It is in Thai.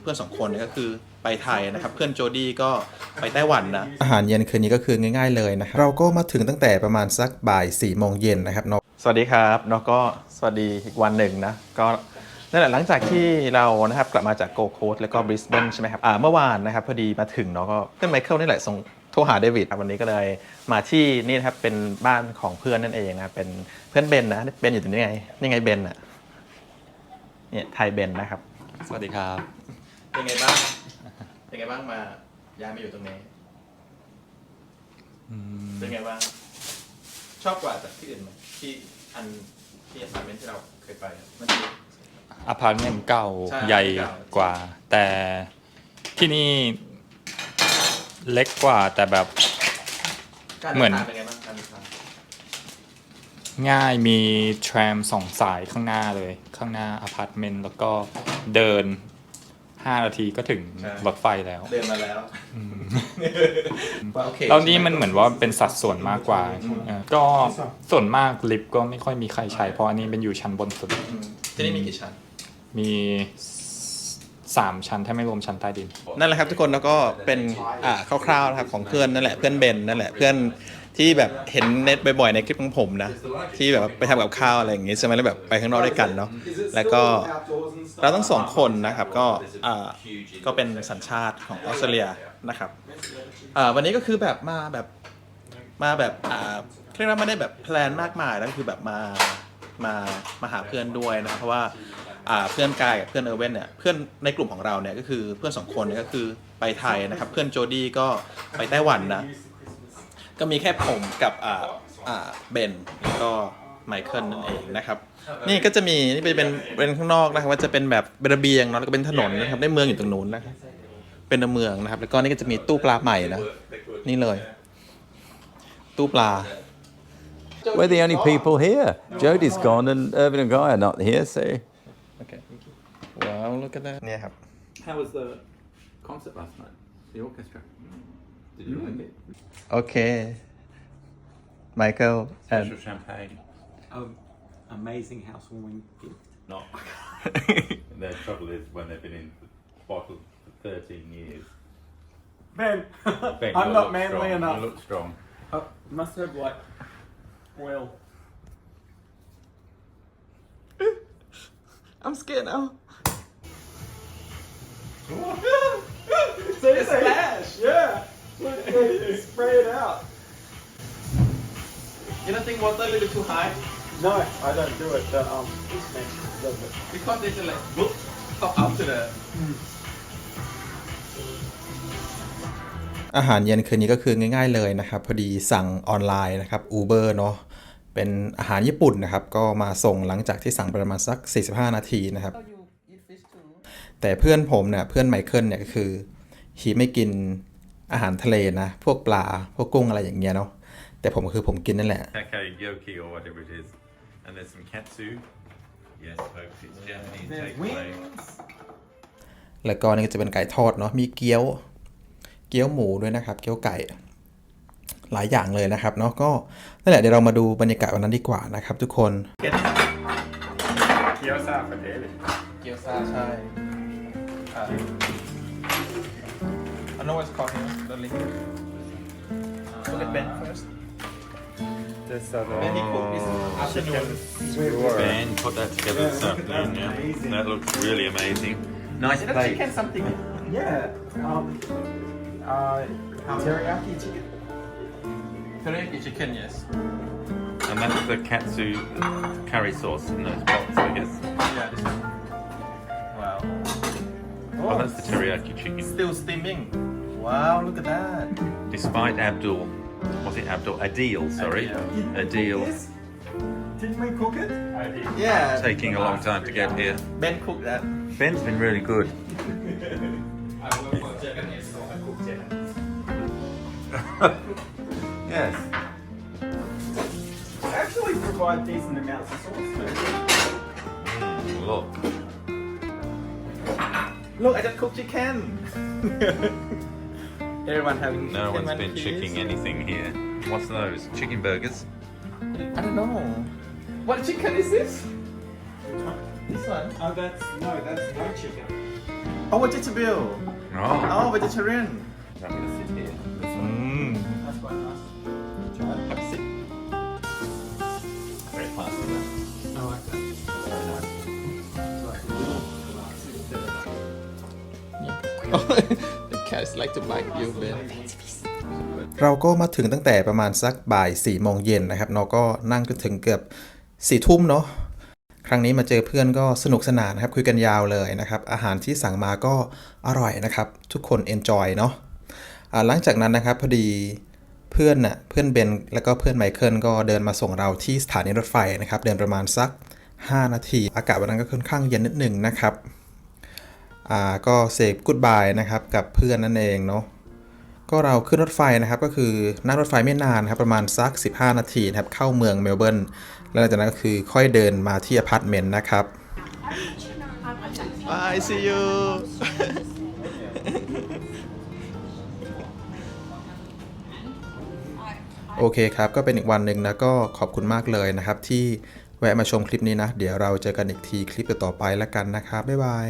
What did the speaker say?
เพื่อนสองคนเนี่ยก็คือไปไทยนะครับ เพื่อนโจดี้ก็ไปไต้หวันนะ อาหารเย็นคืนนี้ก็คือง่ายๆเลยนะครับเราก็มาถึงตั้งแต่ประมาณสักบ่าย4ี่โมงเย็นนะครับเนาะสวัสดีครับเนาะก็สวัสดีอีกวันหนึ่งนะก็นั่นแหละหลังจากที่เรานะครับกลับมาจากโกโคสแล้วก็บริสเบนใช่ไหมครับอ่าเมื่อวานนะครับพอดีมาถึงเนาะก็เพื่อนไมเคิลนี่แหละส่งโทรหาเดวิดครับวันนี้ก็เลยมาที่นี่นะครับเป็นบ้านของเพื่อนนั่นเองนะครับเป็นเพื่อนเบนนะเบนอยู่ตรงนี้ไงนี่ไงเบนอะเนี่ยไทยเบนนะครับ สวัสดีครับ เป็นไงบ้าง เป็นไงบ้างมาย้ายมาอยู่ตรงนี้เป็นไงบ้าง ชอบกว่าจากที่อื่นไหมที่อันที่อพาร์ตเมนต์ที่เราเคยไปอะมันจะ อพาร์ตเมนต์เก่าใช่ใหญ่เก่า กว่า แต่ที่นี่เล็กกว่าแต่แบบ การเหมืเดิอน นทางเป็นไงบ้างการเดินทางง่ายมีแทรมสองสายข้างหน้าเลย ข้างหน้าอพาร์ตเมนต์แล้วก็เดิน 5นาทีก็ถึงรถไฟแล้วเดินมาแล้วว่าโอเคแล้วนี่มันเหมือนว่าเป็นสัดส่วนมากกว่าเออก็ส่วนมากลิฟต์ก็ไม่ค่อยมีใครใช้ เพราะอันนี้เป็นอยู่ชั้นบนสุด อืมที่นี่มีกี่ชั้น มีสามชั้นถ้าไม่รวมชั้นใต้ดิน นั่นแหละครับทุกคนแล้วก็เป็นอ่าคร่าวๆนะครับของเพื่อนนั่นแหละเพื่อนเบนนั่นแหละเพื่อน ที่แบบเห็นเน็ตบ่อยๆในคลิปของผมนะ ที่แบบไปทำกับข้าวอะไรอย่างงี้ใช่ไหมแล้วแบบไปข้างนอกด้วยกันเนาะแล้วก็เราทั้งสองคนนะครับก็อ่าก็เป็นสัญชาติของออสเตรเลียนะครับอ่าวันนี้ก็คือแบบมาแบบมาแบบอ่าเรียกว่าไม่ได้แบบแพลนมากมายแล้วก็คือแบบมามามาหาเพื่อนด้วยนะครับเพราะว่าอ่าเพื่อนกายกับเพื่อนเออร์เวนเนี่ยเพื่อนในกลุ่มของเราเนี่ยก็คือเพื่อนสองคนเนี่ยก็คือไปไทยนะครับ เพื่อนโจดี้ก็ไปไต้หวันนะ ก็มีแค่ผมกับอ่าอ่าเบนแล้วก็ไมเคิลนั่นเองนะครับ นี่ก็จะมีนี่เป็นเป็นข้างนอกนะครับว่าจะเป็นแบบเป็นระเบียงเนาะแล้วก็เป็นถนนนะครับได้เมืองอยู่ตรงนู้นนะครับเป็นเมืองนะครับ แล้วก็นี่ก็จะมีตู้ปลาใหม่นะนี่เลย ตู้ปลา We're the only people here. Jodie's gone and Irvin and Guy are not here, so. โอเคว้าว look at that เนี่ยครับ How was the concert last night? The orchestra. Did you like it? Okay. Michael and Special champagne. Um, amazing housewarming gift. Not. their trouble is when they've been in the bottle for 13 years. Ben, Ben, I'm not manly strong. enough. You look strong. I must have like oil. I'm scared now. Seriously? Yeah. Don't think water a little too high No, I don't do it. But um, this man does it. because they just like whoop pop up to the อาหารเย็นคืนนี้ก็คือง่ายๆเลยนะครับ พอดีสั่งออนไลน์นะครับ Uber เนาะเป็นอาหารญี่ปุ่นนะครับ ก็มาส่งหลังจากที่สั่งประมาณสัก 45 นาทีนะครับ แต่เพื่อนผมเนี่ยเพื่อนไมเคิลเนี่ยก็คือฮีไม่กินอาหารทะเลนะ พวกปลา พวกกุ้งอะไรอย่างเงี้ยเนาะ แต่ผมก็คือผมกินนั่นแหละ Takoyaki or whatever it is. And there's some katsu. Yes, folks, it's Japanese There's takeaway. wings. แล้วก็นี่ก็จะเป็นไก่ทอดเนาะมีเกี๊ยว เกี๊ยวหมูด้วยนะครับ เกี๊ยวไก่ หลายอย่างเลยนะครับเนาะก็นั่นแหละเดี๋ยวเรามาดูบรรยากาศวันนั้นดีกว่านะครับทุกคน Kyosa for David. เกี๊ยวซ่าใช่อ่า I know what's called here the link look at Ben first This other. Ben he cooked this Ben put that together this afternoon, yeah. amazing. That looks really amazing. Nice is that plate. chicken something Yeah. Um. Uh. Teriyaki chicken. teriyaki chicken yes And that's the katsu curry sauce in those pots, I guess. yeah this one wow Oh, that's the teriyaki chicken. still steaming wow look at that Despite Abdul, was it Abdul? Adil, sorry. Adil This? Didn't we cook it? yeah taking a long time to get here. Ben cooked that Ben's been really good. I won't put chicken yes. Actually, provide decent amounts of sauce. Look. look I just cooked chicken everyone having No chicken one's one been piece. chicking anything here. What's those? Chicken burgers? I don't know what chicken is this this one Oh, that's no, that's no chicken. Oh vegetable Oh. Oh vegetarian I'm gonna sit here. อืม That's quite nice. Try it. Have a sip Very fast. isn't it? I like that. Very nice. It's like a little glass instead of The cats like to bite you Ben เราก็มาถึงตั้งแต่ประมาณสักบ่าย4ี่โมงเย็นนะครับเราก็นั่งจนถึงเกือบ4ี่ทุ่มเนาะครั้งนี้มาเจอเพื่อนก็สนุกสนานนะครับคุยกันยาวเลยนะครับ อาหารที่สั่งมาก็อร่อยนะครับ ทุกคน enjoy เนาะหลังจากนั้นนะครับพอดีเพื่อนน่ะเพื่อนเบนแล้วก็เพื่อนไมเคิลก็เดินมาส่งเราที่สถานีรถไฟนะครับ เดินประมาณสัก 5 นาที อากาศวันนั้นก็ค่อนข้างเย็นนิดหนึ่งนะครับ อ่าก็เซฟกูดบายนะครับกับเพื่อนนั่นเองเนาะก็เราขึ้นรถไฟนะครับก็คือนั่งรถไฟไม่นานนะครับประมาณสัก 15 นาทีนะครับเข้าเมืองเมลเบิร์นแล้วหลังจากนั้นก็คือค่อยเดินมาที่อพาร์ตเมนต์นะครับ Bye see you โอเคครับ ก็เป็นอีกวันหนึ่งนะก็ขอบคุณมากเลยนะครับ ที่แวะมาชมคลิปนี้นะ เดี๋ยวเราเจอกันอีกทีคลิปต่อๆไปแล้วกันนะครับ บ๊ายบาย